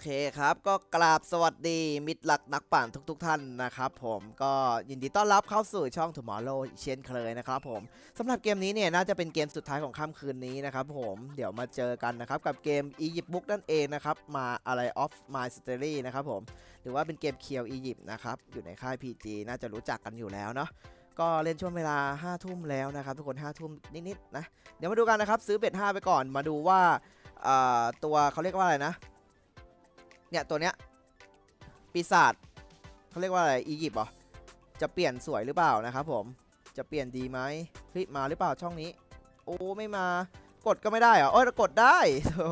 เคครับ ก็กราบสวัสดีมิตรหลักนักปั่นทุกๆทท่านนะครับผมก็ยินดีต้อนรับเข้าสู่ช่อง Tomorrow เช่นเคยนะครับผมสำหรับเกมนี้เนี่ยน่าจะเป็นเกมสุดท้ายของค่ำคืนนี้นะครับผมเดี๋ยวมาเจอกันนะครับ กับเกม Egypt Book นั่นเองนะครับ มาอะไร of my story นะครับผมหรือว่าเป็นเกมเคียวอียิปต์นะครับ อยู่ในค่าย PG น่าจะรู้จักกันอยู่แล้วเนาะก็เล่นช่วงเวลา5ทุ่มแล้วนะครับทุกคน5ทุ่มนิดๆนะเดี๋ยวมาดูกันนะครับซื้อเบ็ด5ไปก่อนมาดูว่าตัวเขาเรียกว่าอะไรนะ เนี่ยตัวเนี้ยปีศาจเขาเรียกว่าอะไรอียิปต์เหรอจะเปลี่ยนสวยหรือเปล่านะครับผมจะเปลี่ยนดีไหมเฮ้ยมาหรือเปล่าช่องนี้ โอ้ไม่มากดก็ไม่ได้เหรอโอ้ยกดได้โถ่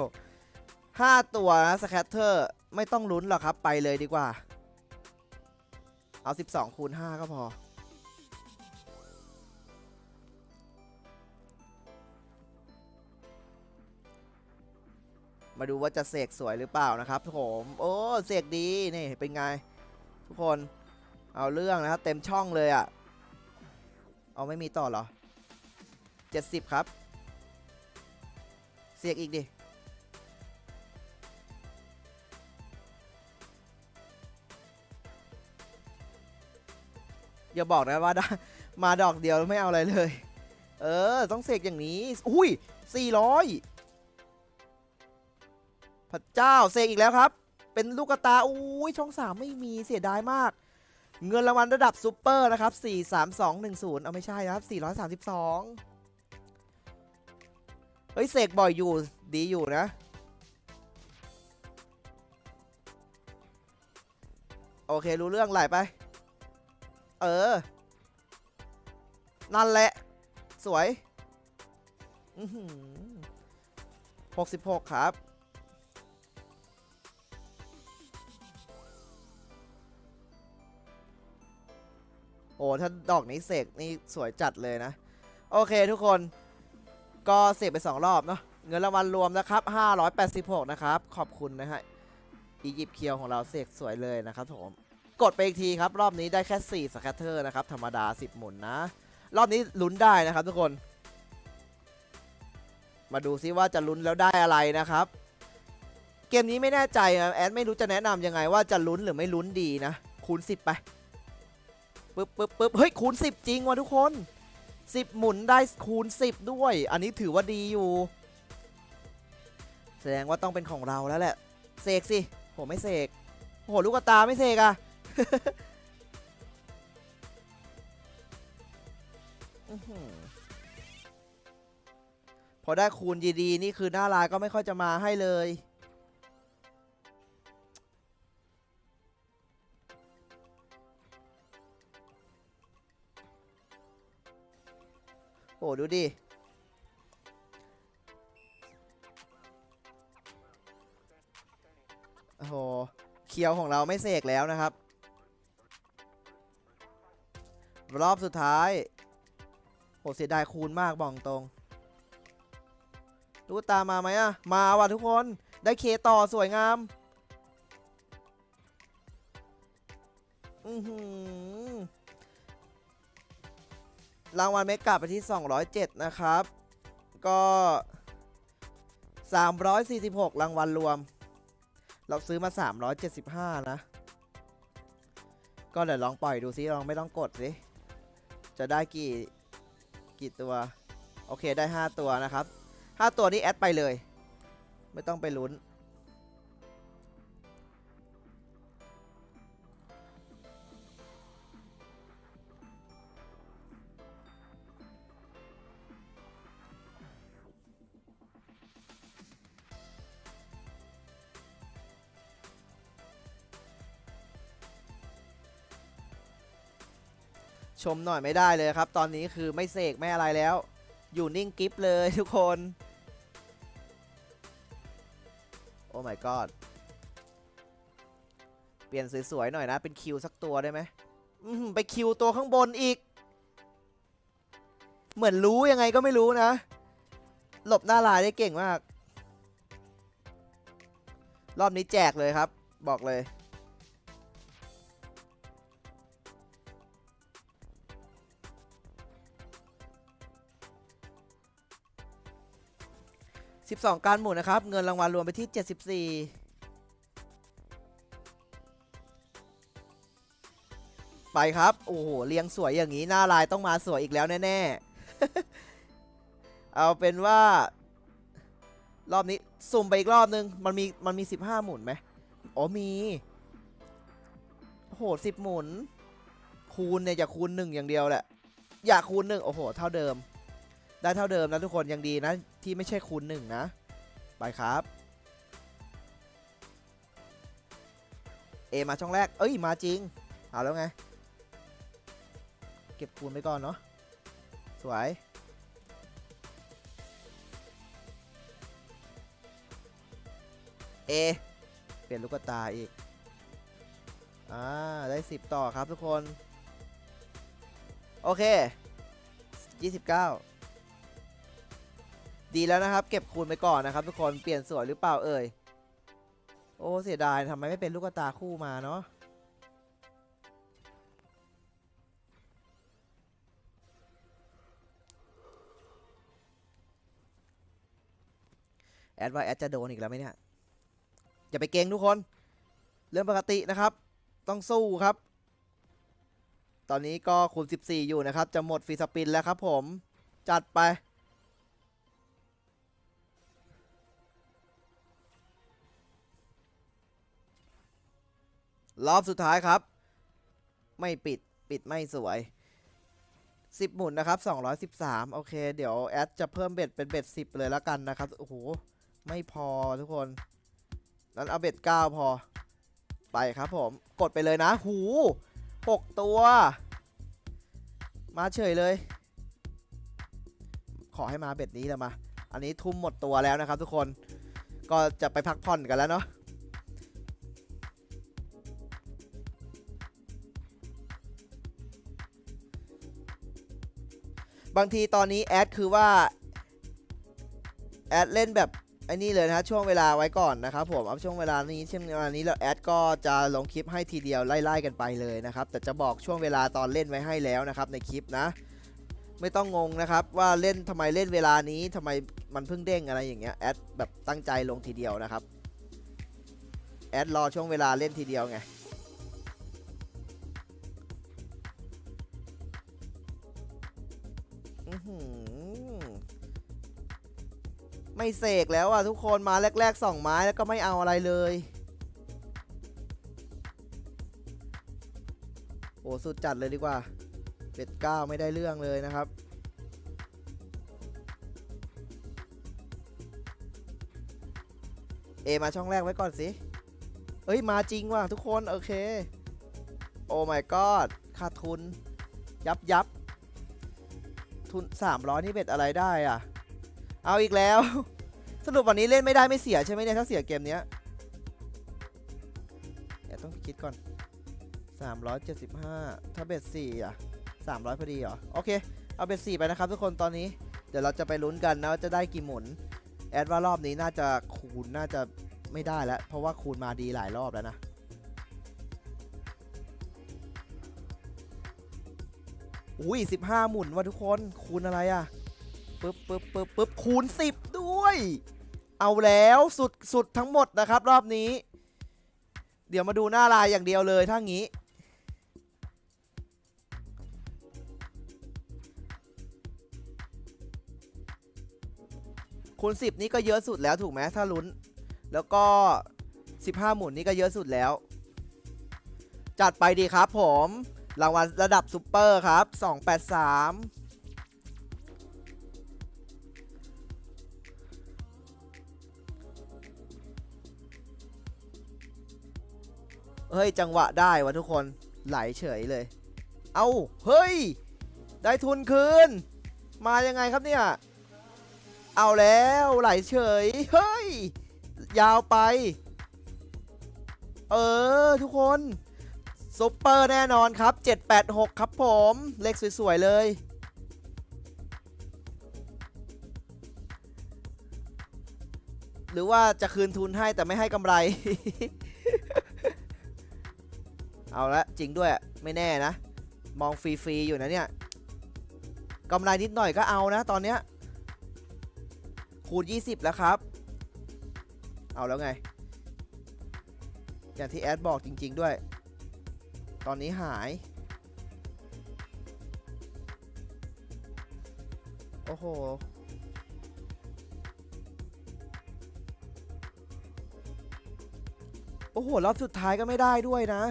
ห้าตัวนะสแคตเตอร์ไม่ต้องลุ้นหรอกครับไปเลยดีกว่า เอา 12คูณ5ก็พอ มาดูว่าจะเสกสวยหรือเปล่านะครับผมโอ้เสกดีนี่เป็นไง ทุกคนเอาเรื่องนะครับเต็มช่องเลยอะ่ะเอาไม่มีต่อเหรอ 70 ครับ เสกอีกดิอย่าบอกนะว่าได้มาดอกเดียวไม่เอาอะไรเลย เออ ต้องเสกอย่างนี้ อุ้ย400 พระเจ้าเสกอีกแล้วครับ เป็นลูกกระตาอุ้ยช่องสามไม่มีเสียดายมาก เงินรางวัลระดับซูเปอร์นะครับ 43210 เอาไม่ใช่นะครับ 432 เฮ้ยเสกบ่อยอยู่ดีอยู่นะ โอเค รู้เรื่องไหลไป เออ นั่นแหละ สวยอือหือ66ครับ โอ้ถ้าดอกนี้เสกนี่สวยจัดเลยนะ โอเคทุกคน ก็เสกไป 2 รอบเนาะเงินรางวัลรวมนะครับ 586 นะครับ ขอบคุณนะฮะอียิปต์เคียวของเราเสกสวยเลยนะครับผมกดไปอีกทีครับ รอบนี้ได้แค่ 4สแคตเตอร์นะครับ ธรรมดา 10 หมุนนะ รอบนี้ลุ้นได้นะครับทุกคน มาดูซิว่าจะลุ้นแล้วได้อะไรนะครับ เกมนี้ไม่แน่ใจนะแอดไม่รู้จะแนะนำยังไงว่าจะลุ้นหรือไม่ลุ้นดีนะคูณ10 ไป ปึ๊บปึ๊บปึ๊บเฮ้ยคูณ 10 จริงว่ะทุกคน 10 หมุนได้คูณ 10 ด้วย อันนี้ถือว่าดีอยู่ แสดงว่าต้องเป็นของเราแล้วแหละ เสกสิโหไม่เสกโหลูกตาไม่เสกอะพอได้คูณดีๆนี่คือหน้าลายก็ไม่ค่อยจะมาให้เลย โอ้ดูดิโอ้โหเคียวของเราไม่เสกแล้วนะครับ รอบสุดท้ายโหเสียดายคูณมากบอกตรงลูกตามาไหมอะมาว่ะทุกคนได้เคต่อสวยงาม อือหือ รางวัลเมกะไปที่ 207 นะครับ ก็ 346 รางวัลรวม เราซื้อมา 375 นะ ก็เดี๋ยวลองปล่อยดูซิลองไม่ต้องกดสิ จะได้กี่กี่ตัว โอเคได้ 5 ตัวนะครับ 5 ตัวนี้แอดไปเลย ไม่ต้องไปลุ้น ชมหน่อยไม่ได้เลยครับ ตอนนี้คือไม่เสกไม่อะไรแล้ว อยู่นิ่งกิฟเลยทุกคน โอ้ my god เปลี่ยนสวยๆหน่อยนะ เป็นคิวสักตัวได้ไหมไปคิวตัวข้างบนอีก เหมือนรู้ยังไงก็ไม่รู้นะ หลบหน้าลายได้เก่งมาก รอบนี้แจกเลยครับ บอกเลย 12 การหมุนนะครับ เงินรางวัลรวมไปที่ 74 ไปครับ โอ้โห เรียงสวยอย่างนี้ หน้าลายต้องมาสวยอีกแล้วแน่ๆ เอาเป็นว่า รอบนี้สุ่มไปอีกรอบนึง มันมี มันมี 15 หมุนไหมอ๋อมีโอ้โห10หมุน คูณเนี่ยจะคูณหนึ่งอย่างเดียวแหละ อยากคูณหนึ่งโอ้โห เท่าเดิม ได้เท่าเดิมนะทุกคนยังดีนะ ที่ไม่ใช่คูณหนึ่งนะ ไปครับ เอมาช่องแรก เอ้ย มาจริง เอาแล้วไง เก็บคูณไปก่อนเนาะสวยเอเปลี่ยนลูกตาอีก อ่า ได้ 10 ต่อครับทุกคน โอเค 29 ดีแล้วนะครับ เก็บคูณไปก่อนนะครับ ทุกคนเปลี่ยนสวยหรือเปล่าเอ่ยโอ้เสียดายทำไมไม่เป็นลูกตาคู่มาเนาะแอดว่าแอดจะโดนอีกแล้วไหมเนี่ย อย่าไปเกงทุกคน เรื่องปกตินะครับ ต้องสู้ครับ ตอนนี้ก็คูณ 14 อยู่นะครับ จะหมดฟรีสปินแล้วครับผม จัดไป รอบสุดท้ายครับ ไม่ปิดปิดไม่สวย 10 หมุนนะครับ 213 โอเค เดี๋ยวแอดจะเพิ่มเบ็ดเป็นเบ็ด 10 เลยแล้วกันนะครับ โอ้โห ไม่พอทุกคน นั้นเอาเบ็ด 9 พอ ไปครับผม กดไปเลยนะ หูหกตัว มาเฉยเลย ขอให้มาเบ็ดนี้แล้วมา อันนี้ทุ่มหมดตัวแล้วนะครับทุกคน ก็จะไปพักผ่อนกันแล้วเนาะ บางทีตอนนี้แอดคือว่าแอดเล่นแบบไอ้นี่เลยนะช่วงเวลาไว้ก่อนนะครับผมเอาช่วงเวลานี้ช่วงเวลานี้แล้วแอดก็จะลงคลิปให้ทีเดียวไล่ๆกันไปเลยนะครับ แต่จะบอกช่วงเวลาตอนเล่นไว้ให้แล้วนะครับในคลิปนะ ไม่ต้องงงนะครับว่าเล่นทำไมเล่นเวลานี้ทำไมมันเพิ่งเด้งอะไรอย่างเงี้ยแอดแบบตั้งใจลงทีเดียวนะครับแอดรอช่วงเวลาเล่นทีเดียวไง ไม่เสกแล้วอะทุกคนมาแรกๆสองไม้แล้วก็ไม่เอาอะไรเลย โอ้สุดจัดเลยดีกว่าเป็ดเก้าไม่ได้เรื่องเลยนะครับเอมาช่องแรกไว้ก่อนสิ เอ้ย มาจริงว่ะทุกคน โอเค โอ้ my god ขาดทุน ยับยับ ทุน 300 นี่เบ็ดอะไรได้อะ เอาอีกแล้ว สรุปวันนี้เล่นไม่ได้ไม่เสียใช่ไหมเนี่ยถ้าเสียเกมเนี้ยเดี๋ยวต้องคิดก่อน 375 ถ้าเบ็ด4อะ 300 พอดีเหรอ โอเค เอาเบ็ด4ไปนะครับทุกคนตอนนี้ เดี๋ยวเราจะไปลุ้นกันนะว่าจะได้กี่หมุน แอดว่ารอบนี้น่าจะคูณน่าจะไม่ได้แล้ว เพราะว่าคูณมาดีหลายรอบแล้วนะอุ้ย15 หมุนว่ะทุกคนคูณอะไรอะ ปึ๊บปึ๊บปึ๊บปึ๊บคูณ 10 ด้วย เอาแล้วสุดสุดทั้งหมดนะครับรอบนี้ เดี๋ยวมาดูหน้าลายอย่างเดียวเลยถ้างี้ คูณ 10 นี่ก็เยอะสุดแล้วถูกไหมถ้าลุ้น แล้วก็ 15 หมุนนี่ก็เยอะสุดแล้ว จัดไปดีครับผมรางวัลระดับซูเปอร์ครับ 283 ฮ้ยจังหวะได้วะทุกคนไหลเฉยเลย เอาเฮ้ย ได้ทุนคืน มายังไงครับเนี่ย เอาแล้วไหลเฉย เฮ้ย ยาวไป เออ ทุกคนซุปเปอร์แน่นอนครับ 786 ครับผม เลขสวย ๆ เลย หรือว่าจะคืนทุนให้แต่ไม่ให้กำไร เอาละจริงด้วยไม่แน่นะ มองฟรีๆอยู่นะเนี่ยกำไรนิดหน่อยก็เอานะตอนเนี้ยคูณ 20 แล้วครับ เอาแล้วไง อย่างที่แอดบอกจริง ๆด้วย ตอนนี้หาย โอ้โห โอ้โหรอบสุดท้ายก็ไม่ได้ด้วยนะ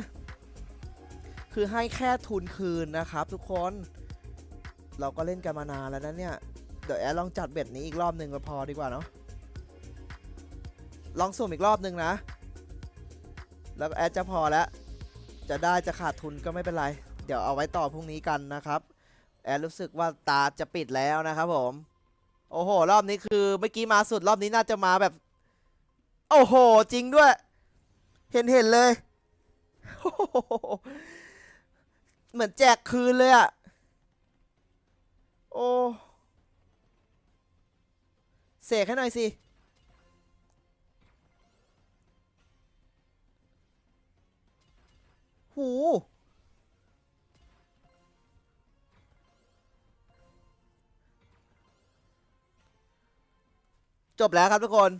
คือให้แค่ทุนคืนนะครับ ทุกคน เราก็เล่นกันมานานแล้วนะเนี่ย เดี๋ยวแอดลองจัดเบ็ดนี้อีกรอบหนึ่งก็พอดีกว่าเนาะ ลองสุ่มอีกรอบหนึ่งนะ แล้วแอดจะพอแล้ว จะได้จะขาดทุนก็ไม่เป็นไร เดี๋ยวเอาไว้ต่อพรุ่งนี้กันนะครับ แอดรู้สึกว่าตาจะปิดแล้วนะครับผม โอ้โห รอบนี้คือเมื่อกี้มาสุดรอบนี้น่าจะมาแบบ โอ้โห จริงด้วย เห็นเห็นเลย โอ้โห เหมือนแจกคืนเลยอะโอ้เสกให้หน่อยสิ หู จบแล้วครับทุกคน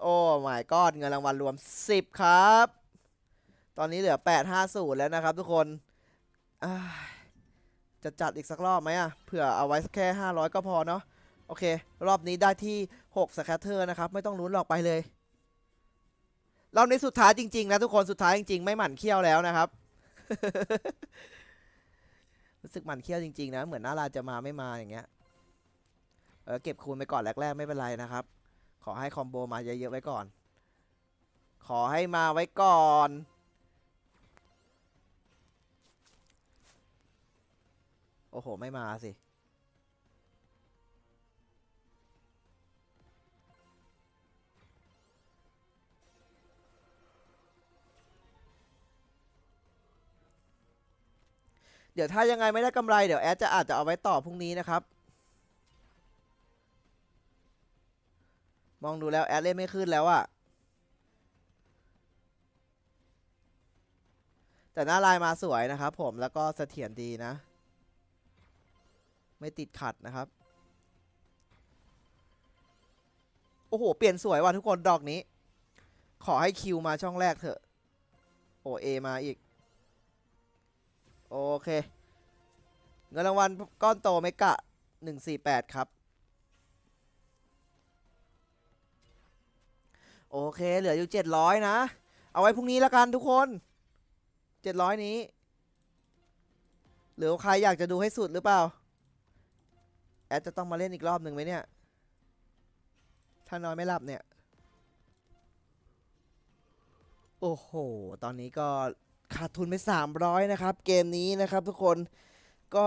โอ้ my god เงินรางวัลรวม 10 ครับ ตอนนี้เหลือ 850 แล้วนะครับทุกคน จะจัดอีกสักรอบไหมอะเผื่อเอาไว้แค่ 500 ก็พอเนาะโอเค รอบนี้ได้ที่6สแคตเตอร์นะครับ ไม่ต้องลุ้นหรอกไปเลยรอบนี้สุดท้ายจริงๆนะทุกคนสุดท้ายจริงๆ ไม่หมั่นเคี้ยวแล้วนะครับรู้สึกหมั่นเคี้ยวจริงๆนะเหมือนหน่าราจะมาไม่มาอย่างเงี้ยเออเก็บคูณไปก่อนแรกๆไม่เป็นไรนะครับ ขอให้คอมโบมาเยอะๆไว้ก่อน ขอให้มาไว้ก่อน อ้โห ไม่มาสิ เดี๋ยวถ้ายังไงไม่ได้กำไร เดี๋ยวแอดจะอาจจะเอาไว้ต่อพรุ่งนี้นะครับ มองดูแล้วแอดเล่นไม่ขึ้นแล้วอะแต่หน้าลายมาสวยนะครับผมแล้วก็เสถียรดีนะ ไม่ติดขัดนะครับ โอ้โห เปลี่ยนสวยว่ะทุกคนดอกนี้ ขอให้คิวมาช่องแรกเถอะ โอเอมาอีก โอเค เงินรางวัลก้อนโตเมกะหนึ่งสี่แปดครับ โอเค เหลืออยู่เจ็ดร้อยนะ เอาไว้พรุ่งนี้แล้วกันทุกคนเจ็ดร้อยนี้หรือใครอยากจะดูให้สุดหรือเปล่า แอดจะต้องมาเล่นอีกรอบหนึ่งไหมเนี่ย ถ้านอนไม่หลับเนี่ย โอ้โห ตอนนี้ก็ขาดทุนไป 300 นะครับ เกมนี้นะครับทุกคน ก็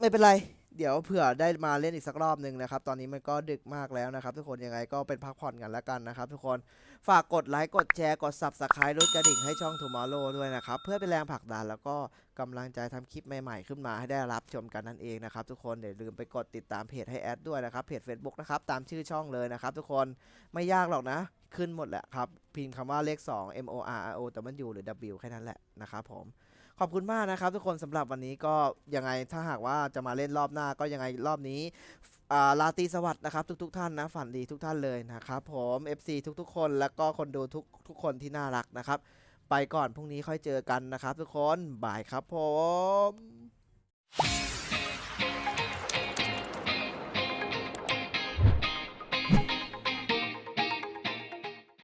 ไม่เป็นไร เดี๋ยวเผื่อได้มาเล่นอีกสักรอบหนึ่งนะครับ ตอนนี้มันก็ดึกมากแล้วนะครับ ทุกคนยังไงก็เป็นพักผ่อนกันแล้วกันนะครับ ทุกคนฝากกดไลค์กดแชร์กด Subscribe รถกระดิ่งให้ช่อง Tomorrow ด้วยนะครับ เพื่อเป็นแรงผลักดันแล้วก็กำลังใจทำคลิปใหม่ๆ ขึ้นมาให้ได้รับชมกันนั่นเองนะครับทุกคนอย่าลืมไปกดติดตามเพจให้แอดด้วยนะครับเพจ Facebook นะครับตามชื่อช่องเลยนะครับทุกคนไม่ยากหรอกนะ ขึ้นหมดแหละครับพิมพ์คำว่าเลข 2 M O R R O W หรือ W แค่นั้นแหละนะครับผมขอบคุณมากนะครับทุกคนสำหรับวันนี้ก็ยังไงถ้าหากว่าจะมาเล่นรอบหน้าก็ยังไงรอบนี้ลาตีสวัสดิ์นะครับทุกๆทท่านนะฝันดีทุกท่านเลยนะครับผม FC ทุกๆ คนแล้วก็คนดูทุกทุกคนที่น่ารักนะครับ ไปก่อนพรุ่งนี้ค่อยเจอกันนะครับ ทุกคน บายครับผม